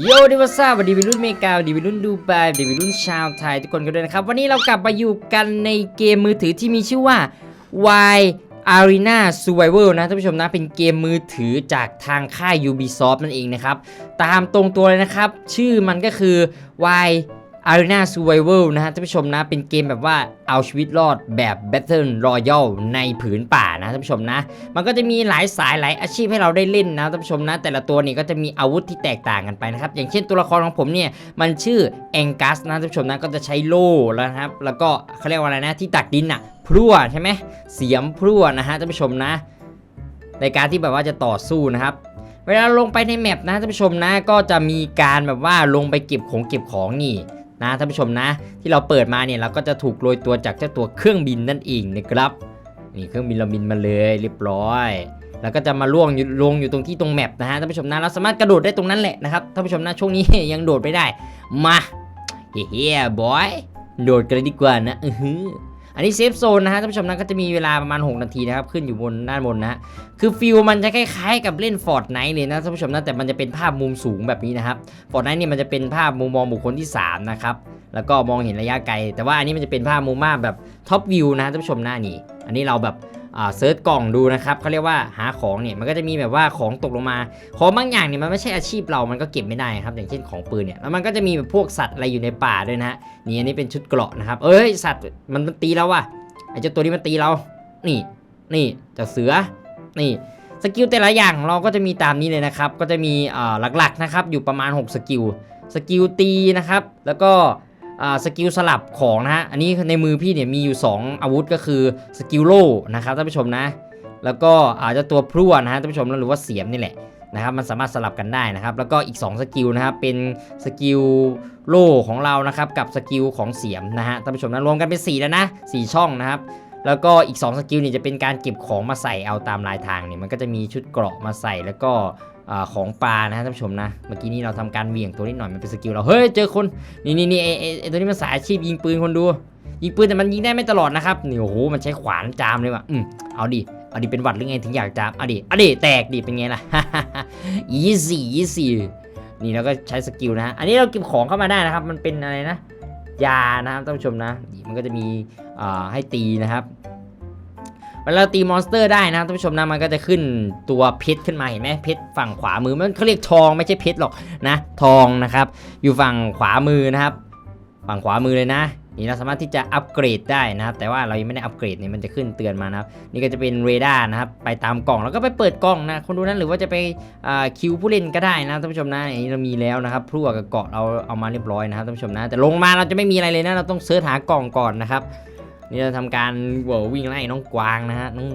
โยดิวาซาวัสดีวิรุ่นเมกาวัสดีวิรุ่นดูไบวัสดีวิรุ่นชาวไทยทุกคนกันด้วยนะครับ วันนี้เรากลับมาอยู่กันในเกมมือถือที่มีชื่อว่า Y Arena Survival นะท่านผู้ชมนะ เป็นเกมมือถือจากทางค่าย Ubisoft นั่นเองนะครับ ตามตรงตัวเลยนะครับ ชื่อมันก็คือ Y Arena Survival นะฮะท่านผู้ชมนะ เป็นเกมแบบว่าเอาชีวิตรอดแบบ Battle Royale ในผืนป่านะท่านผู้ชมนะ มันก็จะมีหลายสายหลายอาชีพให้เราได้เล่นนะท่านผู้ชมนะ แต่ละตัวนี่ก็จะมีอาวุธที่แตกต่างกันไปนะครับ อย่างเช่นตัวละครของผมเนี่ย มันชื่อแองกัสนะท่านผู้ชมนะ ก็จะใช้โล่แล้วนะครับ แล้วก็เขาเรียกว่าอะไรนะที่ตักดินอะพลั่วใช่ไหมเสียมพลั่วนะฮะท่านผู้ชมนะ ในการที่แบบว่าจะต่อสู้นะครับเวลาลงไปในแมปนะท่านผู้ชมนะ ก็จะมีการแบบว่าลงไปเก็บของเก็บของนี่ นะท่านผู้ชมนะ ที่เราเปิดมาเนี่ยเราก็จะถูกโรยตัวจากเจ้าตัวเครื่องบินนั่นเองนะครับนี่เครื่องบินเราบินมาเลยเรียบร้อย แล้วก็จะมาล่วงลงอยู่ตรงที่ตรงแมปนะฮะท่านผู้ชมนะเราสามารถกระโดดได้ตรงนั้นแหละนะครับท่านผู้ชมนะช่วงนี้ยังโดดไม่ได้มาเฮ้ยบอยโดดกันเลยดีกว่านะอือ อันนี้เซฟโซนนะฮะท่านผู้ชมนั้นก็จะมีเวลาประมาณ 6 นาทีนะครับขึ้นอยู่บนด้านบนนะฮะคือฟิลมันจะคล้ายๆกับเล่นฟอร์ดไนท์เลยนะท่านผู้ชมนะแต่มันจะเป็นภาพมุมสูงแบบนี้นะครับฟอร์ดไนท์เนี่ยมันจะเป็นภาพมุมมองบุคคลที่3นะครับแล้วก็มองเห็นระยะไกล แต่ว่าอันนี้มันจะเป็นภาพมุมมาแบบท็อปวิวนะท่านผู้ชมหน้านี่อันนี้เราแบบเซิร์ชกล่องดูนะครับเขาเรียกว่าหาของเนี่ยมันก็จะมีแบบว่าของตกลงมา ของบางอย่างเนี่ยมันไม่ใช่อาชีพเรา มันก็เก็บไม่ได้ครับอย่างเช่นของปืนเนี่ยแล้วมันก็จะมีแบบพวกสัตว์อะไรอยู่ในป่าด้วยนะฮะนี่อันนี้เป็นชุดเกราะนะครับ เอ้ยสัตว์มันตีเราว่ะไอ้เจ้าตัวนี้มันตีเรา นี่ นี่จ้าเสือ นี่สกิลแต่ละอย่างเราก็จะมีตามนี้เลยนะครับ ก็จะมีหลักๆนะครับอยู่ประมาณ 6 สกิล สกิลตีนะครับ แล้วก็ สกิลสลับของนะฮะ อันนี้ในมือพี่เนี่ยมีอยู่ 2 อาวุธก็คือสกิลโล่นะครับท่านผู้ชมนะ แล้วก็อาจจะตัวพลั่วนะฮะท่านผู้ชมหรือว่าเสียมนี่แหละนะครับมันสามารถสลับกันได้นะครับ แล้วก็อีก 2 สกิลนะครับเป็นสกิลโล่ของเรานะครับกับสกิลของเสียมนะฮะท่านผู้ชมนะรวมกันเป็น4แล้วนะ4ช่องนะครับแล้วก็อีก 2 สกิลนี่จะเป็นการเก็บของมาใส่เอาตามลายทางเนี่ยมันก็จะมีชุดเกราะมาใส่แล้วก็ ของปลานะท่านผู้ชมนะ เมื่อกี้นี้เราทำการเหวี่ยงตัวนิดหน่อยมันเป็นสกิลเรา เฮ้ยเจอคน นี่นี่นี่ไอไอ้ตัวนี้มันสายอาชีพยิงปืนคนดู ยิงปืนแต่มันยิงได้ไม่ตลอดนะครับ นี่โอ้โหมันใช้ขวานจามเลยว่ะ อืมเอาดิ เอาดิเป็นหวัดหรือไงถึงอยากจาม เอาดิ เอาดิแตกดิเป็นไงล่ะอีสี่อีสี่นี่เราก็ใช้สกิลนะ อันนี้เราเก็บของเข้ามาได้นะครับ มันเป็นอะไรนะ ยานะครับท่านผู้ชมนะ มันก็จะมีอ่าให้ตีนะครับ เวลาตีมอนสเตอร์ได้นะท่านผู้ชมนะมันก็จะขึ้นตัวเพชรขึ้นมาเห็นไหมเพชรฝั่งขวามือมันเขาเรียกทองไม่ใช่เพชรหรอกนะทองนะครับ อยู่ฝั่งขวามือนะครับ ฝั่งขวามือเลยนะนี่เราสามารถที่จะอัปเกรดได้นะครับ แต่ว่าเรายังไม่ได้อัปเกรดเนี่ยมันจะขึ้นเตือนมานะครับ นี่ก็จะเป็นเรดาร์นะครับ ไปตามกล่องแล้วก็ไปเปิดกล่องนะคนดูนั้นหรือว่าจะไปคิวผู้เล่นก็ได้นะท่านผู้ชมนะอันนี้เรามีแล้วนะครับพลั่วกับเกาะเราเอามาเรียบร้อยนะครับท่านผู้ชมนะแต่ลงมาเราจะไม่มีอะไรเลยนะเราต้องเสิร์ชหากล่องก่อนนะครับ นี่เราทำการววิ่งไล่น้องกวางนะฮะน้อง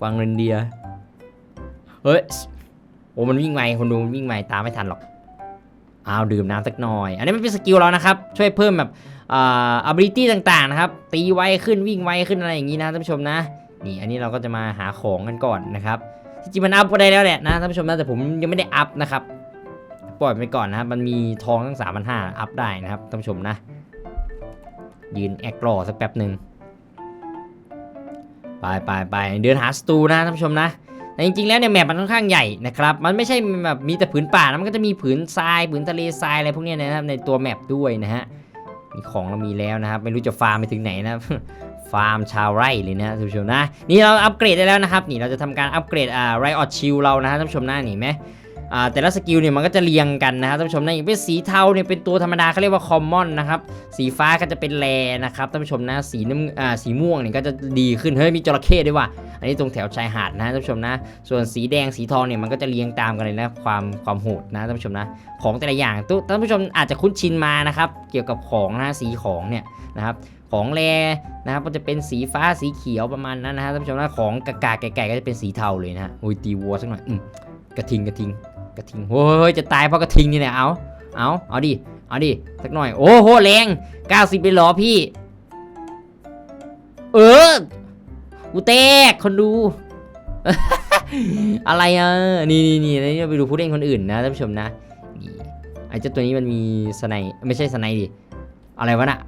กวางเรนเดียเฮ้ยโอ้มันวิ่งไวคนดูมันวิ่งไวตามไม่ทันหรอกเอาดื่มน้ำสักหน่อย อันนี้มันเป็นสกิลเรานะครับ ช่วยเพิ่มแบบอ่า ability ต่างๆนะครับ ตีไวขึ้นวิ่งไวขึ้นอะไรอย่างนี้นะท่านผู้ชมนะ นี่อันนี้เราก็จะมาหาของกันก่อนนะครับที่จริงมันอัพก็ได้แล้วแหละนะท่านผู้ชมนะแต่ผมยังไม่ได้อัพนะครับปล่อยไปก่อนนะครับมันมีทองทั้ง3 5 0 0อัพได้นะครับท่านผู้ชมนะ ยืนแอครอสักแป๊บหนึ่งไปไปไปเดินหาสตูนะท่านผู้ชมนะแต่จริงๆแล้วเนี่ยแมปมันค่อนข้างใหญ่นะครับ มันไม่ใช่แบบมีแต่ผืนป่านะมันก็จะมีผืนทรายผืนทะเลทรายอะไรพวกนี้นะครับในตัวแมปด้วยนะฮะ มีของเรามีแล้วนะครับ ไม่รู้จะฟาร์มไปถึงไหนนะครับ ฟาร์มชาวไร่เลยนะท่านผู้ชมนะ นี่เราอัปเกรดได้แล้วนะครับ นี่เราจะทำการอัปเกรดอ่าไรออดชิลเรานะฮะท่านผู้ชมนะนี่ไหม แต่ละสกิลเนี่ยมันก็จะเรียงกันนะครับท่านผู้ชมนะอย่างเป็นสีเทาเนี่ยเป็นตัวธรรมดาเขาเรียกว่าคอมมอนนะครับสีฟ้าก็จะเป็นแรนะครับท่านผู้ชมนะสีน้ำอ่าสีม่วงเนี่ยก็จะดีขึ้นเฮ้ยมีจระเข้ด้วยว่ะอันนี้ตรงแถวชายหาดนะท่านผู้ชมนะส่วนสีแดงสีทองเนี่ยมันก็จะเรียงตามกันเลยนะความความโหดนะท่านผู้ชมนะของแต่ละอย่างทุกท่านผู้ชมอาจจะคุ้นชินมานะครับเกี่ยวกับของนะสีของเนี่ยนะครับของแรนะครับก็จะเป็นสีฟ้าสีเขียวประมาณนั้นนะฮะท่านผู้ชมนะของกากาไก่ๆก็จะเป็นสีเทาเลยนะฮะโอ้ยตีวัวสักหน่อยอืมกระทิงกระทิง กระทิงโอ้ยจะตายเพราะกระทิงนี่แหละเอาเอาเอาดิเอาดิสักหน่อยโอ้โหแรง90เป็นหรอพี่ เออกูแตกคนดู อะไรอะนี่นี่นี่นี่ไปดูผู้เล่นคนอื่นนะท่านผู้ชมนะไอ้เจ้าตัวนี้มันมีสไนไม่ใช่สไนดิอะไรวะน่ะ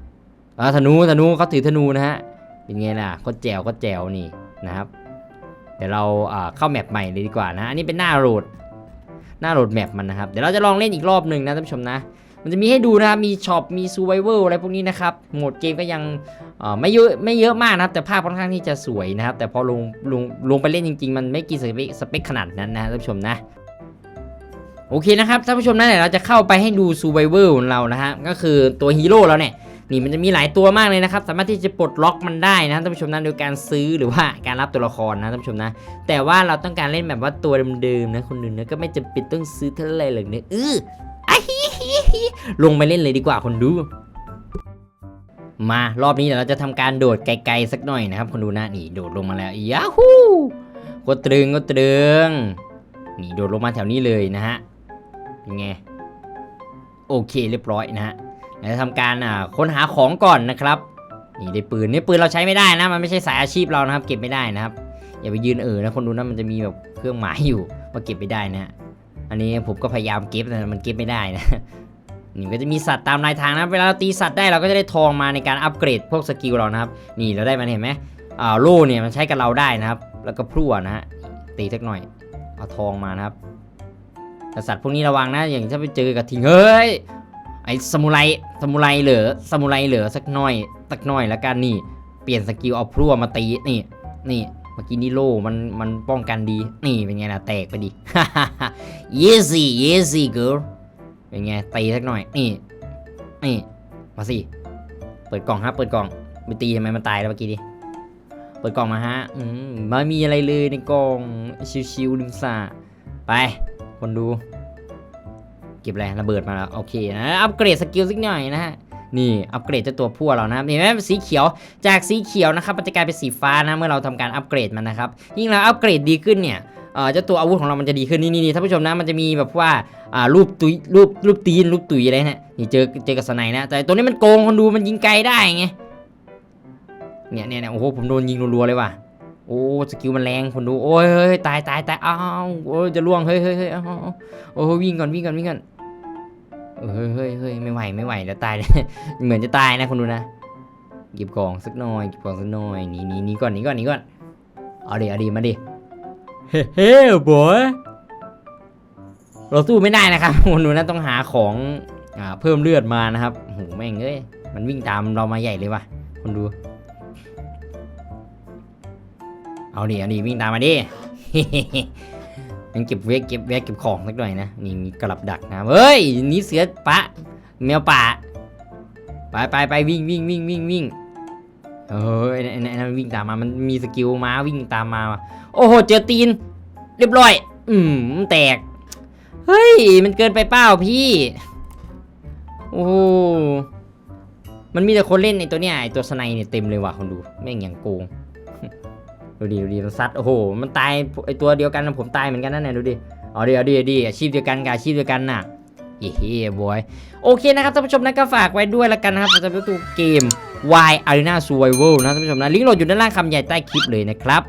อ่าธนูธนูเขาถือธนูนะฮะเป็นไงล่ะก็แจวก็แจวนี่นะครับเดี๋ยวเราอ่าเข้าแมปใหม่เลยดีกว่านะอันนี้เป็นหน้าโหลด หน้าโหลดแมปมันนะครับ เดี๋ยวเราจะลองเล่นอีกรอบหนึ่งนะท่านผู้ชมนะ มันจะมีให้ดูนะครับ มีช็อป มีซูไวเวอร์อะไรพวกนี้นะครับ โหมดเกมก็ยังไม่เยอะไม่เยอะมากนะครับ แต่ภาพค่อนข้างที่จะสวยนะครับ แต่พอลงลงลงไปเล่นจริง ๆ มันไม่กินสเปคสเปคขนาดนั้นนะท่านผู้ชมนะโอเคนะครับท่านผู้ชมนะเดี๋ยวเราจะเข้าไปให้ดูซูไวเวอร์ของเรานะฮะก็คือตัวฮีโร่เราเนี่ย นี่มันจะมีหลายตัวมากเลยนะครับ สามารถที่จะปลดล็อกมันได้นะท่านผู้ชมนะโดยการซื้อหรือว่าการรับตัวละครนะท่านผู้ชมนะ แต่ว่าเราต้องการเล่นแบบว่าตัวเดิมๆนะคนหนึ่งนะก็ไม่จำเป็นต้องซื้อเท่าไร่หรอกเนี่ยเอออะฮิฮิฮิลงไปเล่นเลยดีกว่าคนดูมารอบนี้เดี๋ยวเราจะทำการโดดไกลๆสักหน่อยนะครับคนดูนะนี่โดดลงมาแล้วยาฮูก็ตรึงก็ตรึงนี่โดดลงมาแถวนี้เลยนะฮะเป็นไงโอเคเรียบร้อยนะฮะ จะทำการอ่าค้นหาของก่อนนะครับนี่ได้ปืนนี่ปืนเราใช้ไม่ได้นะ มันไม่ใช่สายอาชีพเรานะครับ เก็บไม่ได้นะครับ อย่าไปยืนเออนะคนดูนะมันจะมีแบบเครื่องหมายอยู่ว่าเก็บไม่ได้นะฮะอันนี้ผมก็พยายามเก็บแต่มันเก็บไม่ได้นะนี่ก็จะมีสัตว์ตามรายทางนะเวลาเราตีสัตว์ได้เราก็จะได้ทองมาในการอัปเกรดพวกสกิลเรานะครับ นี่เราได้มันเห็นไหมอ่าโล่เนี่ยมันใช้กับเราได้นะครับ แล้วก็พลั่วนะฮะตีสักหน่อย เอาทองมานะครับแต่สัตว์พวกนี้ระวังนะอย่างถ้าไปเจอกับทิงเฮ้ย ไอ้สมุไรสมุไรเหลือสมุไรเหลือสักหน่อยสักหน่อยแล้วกันนี่ เปลี่ยนสกิลเอาพลั่วมาตีนี่นี่เมื่อกี้นี่โล่มันมันป้องกันดี นี่เป็นไงล่ะแตกไปดิ easy easy girl เป็นไงตีสักหน่อยนี่นี่มาสิเปิดกล่องฮะเปิดกล่องไปตีทำไมมันตายแล้วเมื่อกี้ดิเปิดกล่องมาฮะอืมไม่มีอะไรเลยในกล่องชิวๆริมสระไปคนดู เก็บอะไรระเบิดมาแล้วโอเคนะอัปเกรดสกิลสักหน่อยนะฮะนี่อัปเกรดเจ้าตัวพั่วเรานะครับเห็นไหมสีเขียวจากสีเขียวนะครับมันจะกลายเป็นสีฟ้านะเมื่อเราทำการอัปเกรดมันนะครับยิ่งเราอัปเกรดดีขึ้นเนี่ยเออเจ้าตัวอาวุธของเรามันจะดีขึ้นนี่นี่ท่านผู้ชมนะมันจะมีแบบว่าอ่ารูปตุยรูปรูปตีนรูปตุยอะไรนะนี่เจอเจอกับสไนนะ แต่ตัวนี้มันโกงคนดูมันยิงไกลได้ไงเนี่ยเนี่ยโอ้โหผมโดนยิงรัวๆเลยว่ะโอ้สกิลมันแรงคนดูโอ้ยเฮ้ยตายตายตายอ้าวโอ้จะล่วงเฮ้ยเฮ้ยเฮ้ยโอ้วิ่งก่อนวิ่งก่อนวิ่งก่อน เฮ้ยเฮ้ยเฮ้ยไม่ไหวไม่ไหวแล้วตายเลยเหมือนจะตายนะคุณดูนะเก็บกล่องสักหน่อยเก็บกล่องสักหน่อยหนี่นี่นี่ก่อนหนี่ก่อนหนี่ก่อนเอาดิเอาดิมาดิเฮ้เฮ้บอยเราสู้ไม่ได้นะครับคุณดูนะต้องหาของอ่าเพิ่มเลือดมานะครับโอ้โหแม่งเอ้ยมันวิ่งตามเรามาใหญ่เลยว่ะคุณดู เอาดิเอาดิวิ่งตามมาดิ ยังเก็บเวกเก็บแวกเก็บของสักหน่อยนะ นี่มีกลับดักนะ เฮ้ย นี่เสือปะ แมวป่า ไปไปไปวิ่งวิ่งวิ่งวิ่งวิ่งเออไอ้ไอ้ไอ้นั่นวิ่งตามมา มันมีสกิลม้าวิ่งตามมา โอ้โห เจอตีน เรียบร้อย อืมแตก เฮ้ย มันเกินไปเปล่าพี่ โอ้โหมันมีแต่คนเล่นในตัวเนี้ยไอตัวสไนเนี่ยเต็มเลยว่ะคนดู แม่งอย่างโกง ดูดิดูดิมันซัดโอ้โหมันตายไอตัวเดียวกันผมตายเหมือนกันนั่นแหละดูดิเอาดิเอาดิเอาดิอาชีพเดียวกันกับอาชีพเดียวกันน่ะเฮ้ยบอยโอเคนะครับท่านผู้ชมนะก็ฝากไว้ด้วยละกันนะครับสำหรับตัวเกม Y Arena Survival นะท่านผู้ชมนะลิงก์โหลดอยู่ด้านล่างคำใหญ่ใต้คลิปเลยนะครับ